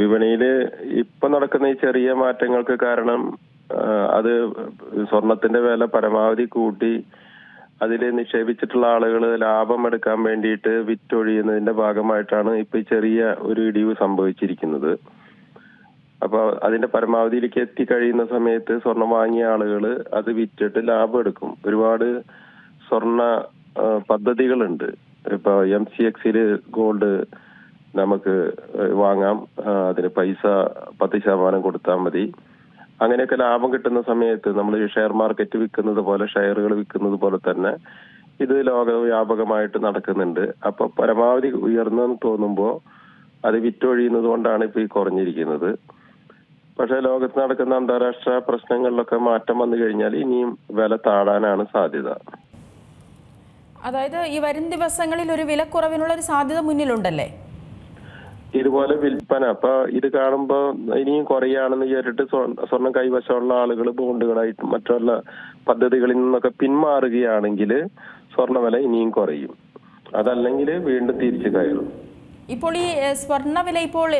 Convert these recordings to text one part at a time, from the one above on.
വിപണിയിൽ ഇപ്പൊ നടക്കുന്ന ഈ ചെറിയ മാറ്റങ്ങൾക്ക് കാരണം അത് സ്വർണത്തിന്റെ വില പരമാവധി കൂട്ടി അതിൽ നിക്ഷേപിച്ചിട്ടുള്ള ആളുകൾ ലാഭം എടുക്കാൻ വേണ്ടിയിട്ട് വിറ്റൊഴിയുന്നതിന്റെ ഭാഗമായിട്ടാണ് ഇപ്പൊ ഈ ചെറിയ ഒരു ഇടിവ് സംഭവിച്ചിരിക്കുന്നത്. അപ്പൊ അതിന്റെ പരമാവധിയിലേക്ക് എത്തിക്കഴിയുന്ന സമയത്ത് സ്വർണം വാങ്ങിയ ആളുകൾ അത് വിറ്റിട്ട് ലാഭം എടുക്കും. ഒരുപാട് സ്വർണ പദ്ധതികളുണ്ട്. ഇപ്പൊ എം സി എക്സിൽ ഗോൾഡ് നമുക്ക് വാങ്ങാം. അതിന് പൈസ പത്ത് ശതമാനം കൊടുത്താൽ മതി. അങ്ങനെയൊക്കെ ലാഭം കിട്ടുന്ന സമയത്ത് നമ്മൾ ഈ ഷെയർ മാർക്കറ്റ് വിൽക്കുന്നത് പോലെ ഷെയറുകൾ വിൽക്കുന്നത് പോലെ തന്നെ ഇത് ലോകവ്യാപകമായിട്ട് നടക്കുന്നുണ്ട്. അപ്പൊ പരമാവധി ഉയർന്നെന്ന് തോന്നുമ്പോൾ അത് വിറ്റൊഴിയുന്നത് കൊണ്ടാണ് ഇപ്പൊ ഈ കുറഞ്ഞിരിക്കുന്നത്. പക്ഷെ ലോകത്ത് നടക്കുന്ന അന്താരാഷ്ട്ര പ്രശ്നങ്ങളിലൊക്കെ മാറ്റം വന്നു കഴിഞ്ഞാൽ ഇനിയും വില താഴാനാണ് സാധ്യത. അതായത് ഈ വരും ദിവസങ്ങളിൽ ഒരു വിലക്കുറവിനുള്ള ഒരു സാധ്യത മുന്നിലുണ്ടല്ലേ? ഇതുപോലെ വിൽപ്പന. അപ്പൊ ഇത് കാണുമ്പോ ഇനിയും കുറയാണെന്ന് വിചാരിച്ചിട്ട് സ്വ- സ്വർണം കൈവശമുള്ള ആളുകൾ ബോണ്ടുകളായിട്ടും മറ്റുള്ള പദ്ധതികളിൽ നിന്നൊക്കെ പിന്മാറുകയാണെങ്കിൽ സ്വർണവില ഇനിയും കുറയും. അതല്ലെങ്കിൽ വീണ്ടും തിരിച്ചു കയറും. ഇപ്പോൾ ഈ സ്വർണവില ഇപ്പോൾ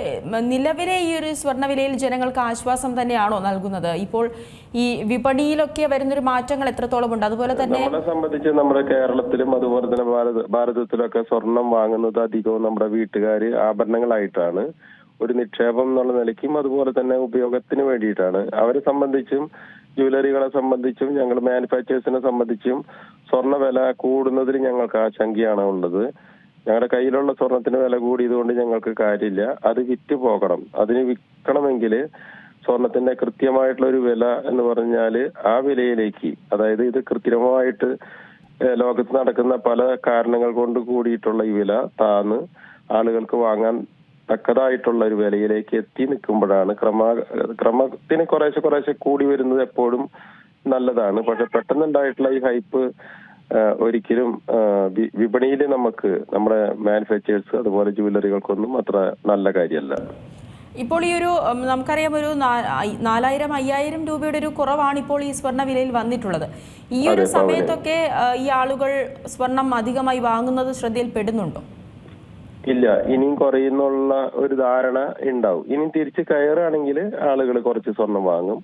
നിലവിലെ ഈ ഒരു സ്വർണവിലയിൽ ജനങ്ങൾക്ക് ആശ്വാസം തന്നെയാണോ നൽകുന്നത്? ഇപ്പോൾ ഈ വിപണിയിലൊക്കെ വരുന്നൊരു മാറ്റങ്ങൾ എത്രത്തോളം ഉണ്ട്? അതുപോലെ തന്നെ നമ്മളെ സംബന്ധിച്ച് നമ്മുടെ കേരളത്തിലും അതുപോലെ തന്നെ ഭാരത ഭാരതത്തിലൊക്കെ സ്വർണം വാങ്ങുന്നത് അധികവും നമ്മുടെ വീട്ടുകാര് ആഭരണങ്ങളായിട്ടാണ്. ഒരു നിക്ഷേപം എന്നുള്ള നിലയ്ക്കും അതുപോലെ തന്നെ ഉപയോഗത്തിന് വേണ്ടിയിട്ടാണ്. അവരെ സംബന്ധിച്ചും ജ്വല്ലറികളെ സംബന്ധിച്ചും ഞങ്ങൾ മാനുഫാക്ചേഴ്സിനെ സംബന്ധിച്ചും സ്വർണ വില കൂടുന്നതിൽ ഞങ്ങൾക്ക് ആശങ്കയാണ് ഉള്ളത്. ഞങ്ങളുടെ കയ്യിലുള്ള സ്വർണത്തിന് വില കൂടിയതുകൊണ്ട് ഞങ്ങൾക്ക് കാര്യമില്ല. അത് വിറ്റ് പോകണം. അതിന് വിൽക്കണമെങ്കിൽ സ്വർണത്തിന്റെ കൃത്യമായിട്ടുള്ള ഒരു വില എന്ന് പറഞ്ഞാൽ ആ വിലയിലേക്ക് അതായത് ഇത് കൃത്രിമമായിട്ട് ലോകത്ത് നടക്കുന്ന പല കാരണങ്ങൾ കൊണ്ട് കൂടിയിട്ടുള്ള ഈ വില താന്ന് ആളുകൾക്ക് വാങ്ങാൻ തക്കതായിട്ടുള്ള ഒരു വിലയിലേക്ക് എത്തി നിൽക്കുമ്പോഴാണ് ക്രമ ക്രമത്തിന് കുറേശ്ശെ കുറേശ്ശെ കൂടി വരുന്നത് എപ്പോഴും നല്ലതാണ്. പക്ഷെ പെട്ടെന്നുണ്ടായിട്ടുള്ള ഈ ഹൈപ്പ് ഒരിക്കലും വിപണിയിൽ നമുക്ക് നമ്മുടെ മാനുഫാക്ചേഴ്സ് അതുപോലെ ജുവല്ലറികൾക്കൊന്നും അത്ര നല്ല കാര്യമല്ല. ഇപ്പോൾ ഈ ഒരു നമുക്കറിയാം ഒരു നാലായിരം അയ്യായിരം രൂപയുടെ ഒരു കുറവാണ് ഇപ്പോൾ ഈ സ്വർണ വിലയിൽ വന്നിട്ടുള്ളത്. ഈ ഒരു സമയത്തൊക്കെ ഈ ആളുകൾ സ്വർണം അധികമായി വാങ്ങുന്നത് ശ്രദ്ധയിൽപ്പെടുന്നുണ്ടോ? ഇല്ല ഇനിയും കുറയുന്നുള്ള ഒരു ധാരണ ഉണ്ടാവും. ഇനി തിരിച്ച് കയറുകയാണെങ്കിൽ ആളുകൾ കുറച്ച് സ്വർണം വാങ്ങും.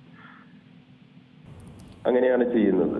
അങ്ങനെയാണ് ചെയ്യുന്നത്.